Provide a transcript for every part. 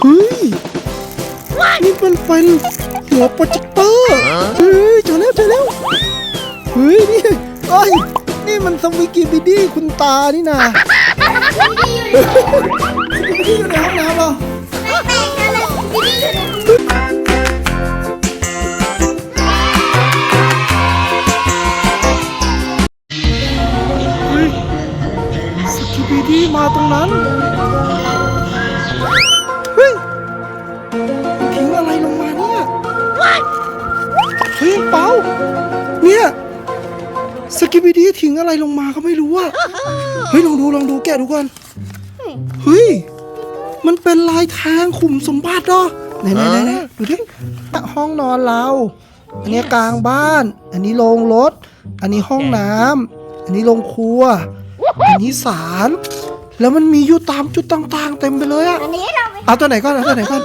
เฮ้ยนี่มันเป็นหัวโปรเจคเตอร์เฮ้ยเจอแล้วเจอแล้วเฮ้ยนี่เอ้ยนี่มันสวิกิบิดี้คุณตานี่นาสวิกิบิดี้อยู่ในห้องน้ำเหรอเกิบิดี้ทิ้งอะไรลงมาก็ไม่รู้อะเฮ้ยลองดูลองดูแกะดูก่อนเฮ้ย มันเป็นลายแทงขุมสมบัติเหรอไหนไหนไหนไหนดูดิห้องนอนเรา อันนี้กลางบ้าน อันนี้โรงรถ อันนี้ห้องน้ำอันนี้โรงครัว อันนี้ศาลแล้วมันมีอยู่ตามจุดต่างๆ เต็มไปเลยอะอันนี้เราไปเอาตัวไหนก่อนเอาตัวไหนก่อน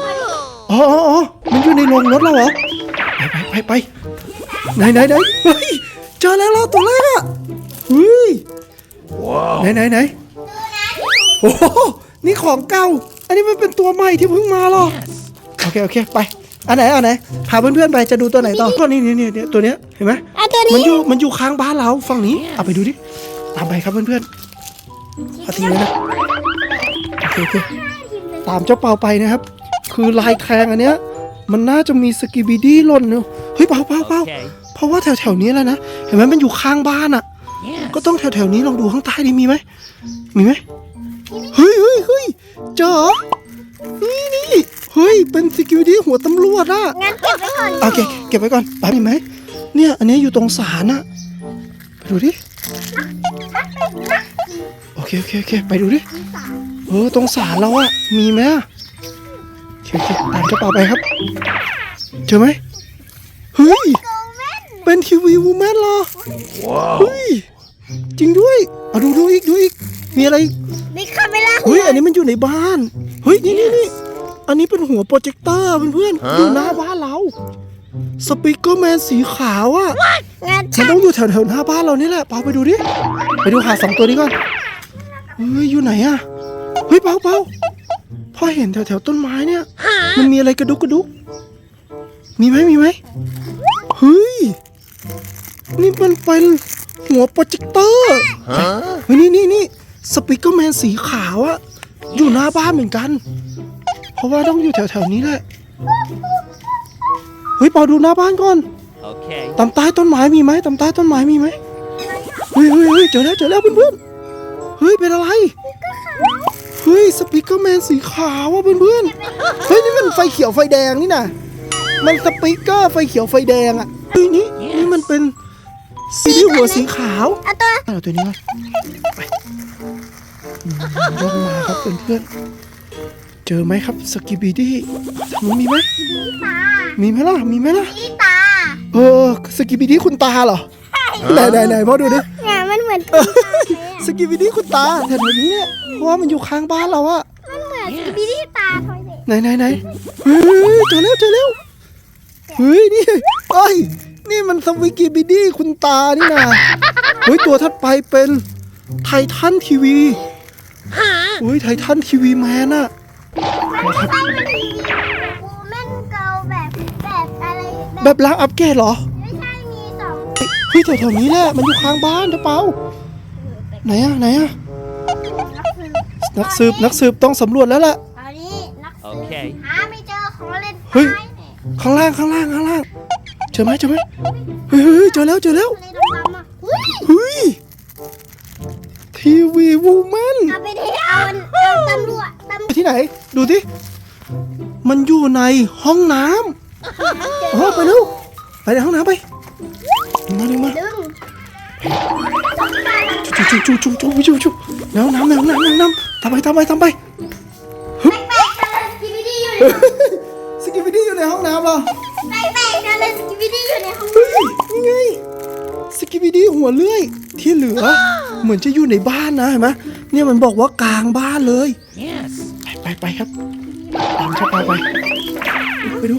อ๋ออ๋ออ๋อมันอยู่ในโรงรถแล้วเหรอไปไปไปไปไหนไหนไหนเฮ้ย เจอแล้วเรอตัวแรกอะเฮ้ยไหนไหนไหนโอ้โหนี่ของเก่า อันนี้มันเป็นตัวใหม่ที่เพิ่งมาหรอโอเคโอเคไปอันไหนอันไหนพาเพื่อนๆไปจะดูตัวไหนต่อก็นี่นี่นี่นี่ตัวเนี้ยเห็นไหมมันอยู่มันอยู่ข้างบ้านเราฝั่งนี้เอาไปดูดิตามไปครับเพื่อนๆเอาทิ้งไว้นะโอเคโอเคตามเจ้าเปาไปนะครับ คือลายแทงอันเนี้ยมันน่าจะมีสกิบิดี้หล่นเนอะเฮ้ยเปาเปาเปา Okay. ราะว่าแถวแถวๆนี้แหล้วนะ เห็นไหมมันอยู่ข้างบ้านอะ Yes. ก็ต้องแถวแถวๆนี้ลองดูข้างใต้ดิมีไหม มีไหมเฮ้ยเฮ้ยเฮ้ยเจอเหรอนี่นี่เฮ้ย เป็นสกิบิดี้หัวตำรวจอะงั้นเก็บไว้ก่อนโอเคเก็บไว้ก่อนไปมีไหม เนี่ย อันนี้อยู่ตรงศาลน่ะ ไปดูดิ โอเคโอเคโอเคไปดูดิ เออ ตรงศาลเราอะมีไหมอะโอเคโอเคตามกระเป๋าไปครับ เจอไหมเฮ้ย เป็นทีวีวูแมนเหรอ Whoa. เฮ้ยจริงด้วยเอาดูดูอีกดูอีกมีอะไรอีกมีคาเมล่าเฮ้ยอันนี้มันอยู่ในบ้านเฮ้ยนี่นี่นี่อันนี้เป็นหัวโปรเจคเตอร์เพื่อนๆอยู่หน้าบ้านเราสปีกเกอร์แมนสีขาวอะงั้นมันต้องอยู่แถวแถวๆหน้าบ้านเรานี่แหละเปาไปดูดิไปดูหาสองตัวนี้ก่อนเฮ้ยอยู่ไหนอะเฮ้ยเปาเปาพ่อเห็นแถวแถวๆต้นไม้เนี่ย มันมีอะไรกระดุกกระดุกมีไหมมีไหมเฮ้ย นี่มันเป็นหัวโปรเจคเตอร์ Huh? เฮ้ยนี่นี่นี่สปีกเกอร์แมนสีขาวอะอยู่หน้าบ้านเหมือนกัน เพราะว่าต้องอยู่แถวแถวๆนี้แหละ เฮ้ยเปาดูหน้าบ้านก่อน Okay. ตำใต้ต้นไม้มีไหมตำใต้ต้นไม้มีไหมเฮ้ยเฮ้ยเฮ้ยเจอแล้วเจอแล้วเพื่อนๆเฮ้ยเป็นอะไรเฮ้ยสปีกเกอร์แมนสีขาวอะเพื่อนๆเฮ้ยนี่มันไฟเขียวไฟแดงนี่นะมันสปีกเกอร์ไฟเขียวไฟแดงอะ เฮ้ยนี่นี่มันเป็นซีรีส์หัวสีขาวเอาตัวเอาตัวนี้มาไปอืมลงมาครับเพื่อนๆเจอไหมครับสกิบิดี้ทางนู้นมีไหมตามีไหมล่ะมีไหมล่ะอีตาเออสกิบิดี้คุณตาเหรอไหนไหนไหนพ่อดูดิเนี่ยมันเหมือนสกิบิดี้คุณตาแถวๆนี้เนี่ยเพราะว่ามันอยู่ข้างบ้านเราอะมันเหมือนบิดี้ตาทอยเด็กไหนไหนไหนเฮ้ยเจอแล้วเจอแล้ว เฮ้ยนี่เอ้ยนี่มันสวิกิบิดี้คุณตานี่นะเฮ้ยตัวถัดไปเป็นไททันทีวีเฮ้ยไททันทีวีแมนอะมันใช่มันมีวูแมนเกิลแบบแบบอะไรแบบล้างอัปเกรดเหรอไม่ใช่มีสองเฮ้ยแถวๆนี้แหละมันอยู่ข้างบ้านเด้อเปล่าไหนอะไหนอะนักสืบนักสืบต้องสำรวจแล้วล่ะตอนนี้นักสืบโอเคหาไม่เจอของเล่นเฮ้ยตายเนี่ย ข้างล่างข้างล่างข้างล่างเจอไหมเจอไหมเฮ้ยเฮ้ยเฮ้ยเจอแล้วเจอแล้วเลยดำๆอะเฮ้ยเฮ้ยทีวีวูแมนเอาไปที่เอาเอาตำรวจตำรวจที่ไหน ดูที่มันอยู่ในห้องน้ำโอ้ไปเร็วไปในห้องน้ำไปมาดึงมาดึงจุ๊จุ๊จุ๊จุ๊จุ๊จุ๊จุ๊ในห้องน้ำในห้องน้ำในห้องน้ำทำไปทำไปทำไปแป เหรอแปลกๆจังเลยสกิบิดี้อยู่ในห้องเฮ้ยนี่ไงสกิปปี้หัวเลื่อย ที่เหลือ เหมือนจะอยู่ในบ้านนะเห็นไหมเนี่ยมันบอกว่ากลางบ้านเลย ไปไปไปครับตามชาปาไปไปดู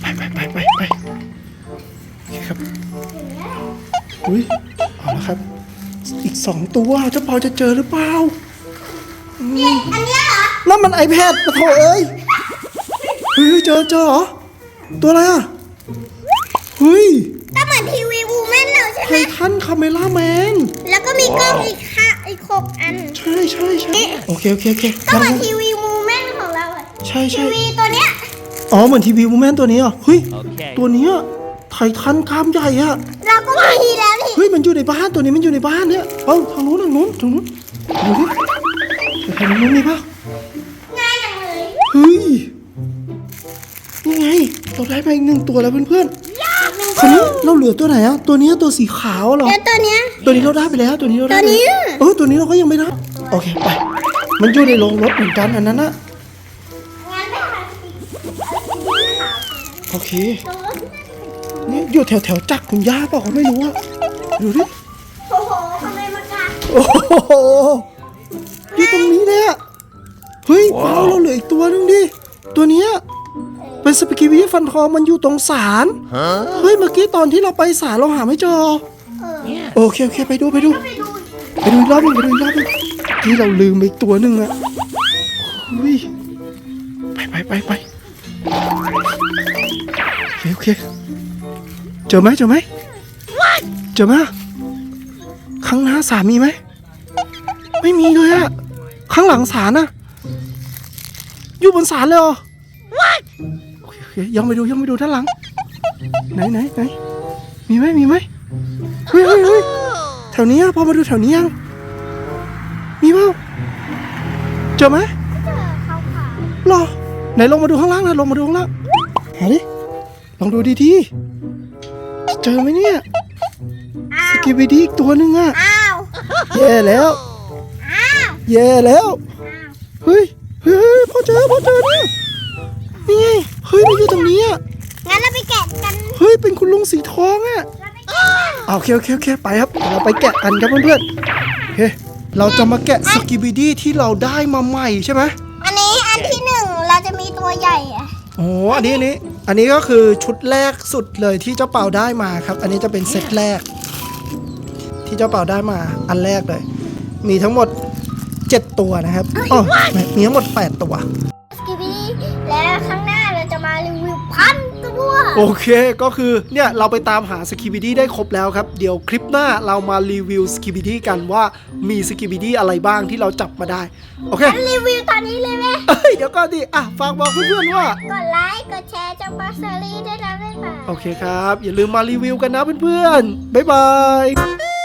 ไปไปไปไปไปครับอุ้ยเอาละครับ อีกสองตัวเจ้าเปาจะเจอหรือเปล่าเนี่ยอันนี้เหรอนั่นมัน iPad ปะโถเอ้ย เฮ้ยเจอเจอเหรอตัวอะไรอะเฮ้ยก็เหมือนทีวีวูแมนเราใช่ไทไหมทันคาเมล่าแมนแล้วก็มีกล้องอีกค่ะอีกหกอัน ใช่ใช่ใช่โอเคโอเคโอเคก็เหมือนทีวีวูแมนของเราอะใช่ทีใช่วีตัวเนี้ยอ๋อเหมือนทีวีวูแมนตัวนี้อะเฮ้ย Okay. ตัวเนี้ยไททันกล้ามใหญ่อะเราก็มีแล้วนี่เฮ้ยมันอยู่ในบ้านตัวนี้มันอยู่ในบ้านเนี่ยเอ้าทางนู้นทางนู้นทางนู้นดูดิทางนู้นมีปะง่ายจังเลย เฮ้ยนี่ไง เราได้มาอีกหนึ่งตัวแล้วเพื่อนๆคราวนี้เราเหลือตัวไหนอะตัวนี้ตัวสีขาวเหรอแล้วตัวเนี้ยตัวนี้เราได้ไปแล้วตัวนี้เราได้ตัวนี้ไปแล้วเออตัวนี้เราก็ยังไม่ได้โอเคไป มันอยู่ในโรงรถเหมือนกันอันนั้นอะงั้นไปหาสีขาวโอเคตรงรถนี่อยู่แถวแถวๆจักรคุณย่าเปล่าเขาไม่รู้อะดูดิโอ้โหทำไมมากางโอ้โหอยู่ตรงนี้เลยอะเฮ้ยเปล่าเราเหลืออีกตัวนึงดิตัวเนี้ย เป็นสปกิวิฟันทองมันอยู่ตรงศาลเฮ้ยเมื่อกี้ตอนที่เราไปศาลเราหาไม่เจอเออโอเคโอเคไปดูไปดูไปดู ไปดูอีกรอบหนึงไปดูอีกรอบหนึงที่เราลืมไปอีกตัวหนึ่งอะเฮ้ยไปไปไปไปโอเคโอเคเจอไหมเจอไหมเจอไหมข้างหน้าสามีไหมไม่มีเลยอะข้างหลังศาลอะอยู่บนศาลเลยเหรอ โอเคโอเคยังไปดูยังไปดูด้านหลัง ไหนไหนไหนมีไหมมีไหมเฮ้ยเฮ้ยเฮ้ยแถวนี้อะพอมาดูแถวนี้ยังมีเปล่าเจอไหมเจอขาวขาวรอไหนลงมาดูข้างล่างนะลงมาดูข้างล่างหาดิลองดูดีๆเจอไหมเนี่ยอ้าวกีบีดีอีกตัวหนึ่งอะอ้าวแย่แล้วอ้าวแย่แล้วอ้าวเฮ้ยเฮ้ยพอเจอพอเจอเนี่ยนี่ไงเฮ้ยมันอยู่ตรงนี้อะงั้นเราไปแกะกันเฮ้ยเป็นคุณลุงสีทองอะเราไปแกะกันอะโอเคโอเคโอเคไปครับเดี๋ยวเราไปแกะกันครับเพื่อนๆโอเคเราจะมาแกะสกิบิดี้ที่เราได้มาใหม่ใช่ไหมอันนี้อันที่หนึ่งเราจะมีตัวใหญ่อะโอ้อันนี้อันนี้ อันนี้ก็คือชุดแรกสุดเลยที่เจ้าเป่าได้มาครับ อันนี้จะเป็นเซตแรก ที่เจ้าเป่าได้มาอันแรกเลย มีทั้งหมด 7 ตัวนะครับอ๋อไม่มีทั้งหมด 8 ตัว โอเคก็คือเนี่ยเราไปตามหาสกิบิดี้ได้ครบแล้วครับ เดี๋ยวคลิปหน้าเรามารีวิวสกิบิดี้กันว่ามีสกิบิดี้อะไรบ้างที่เราจับมาได้ โอเค งั้นรีวิวตอนนี้เลยไหมเอ้ยเดี๋ยวก่อนดิอะฝากบอกเพื่อนๆว่า กดไลค์ กดแชร์จากบัสเซอรี่ด้วยนะบ๊ายบายโอเคครับ อย่าลืมมารีวิวกันนะเพื่อนๆ บ๊ายบาย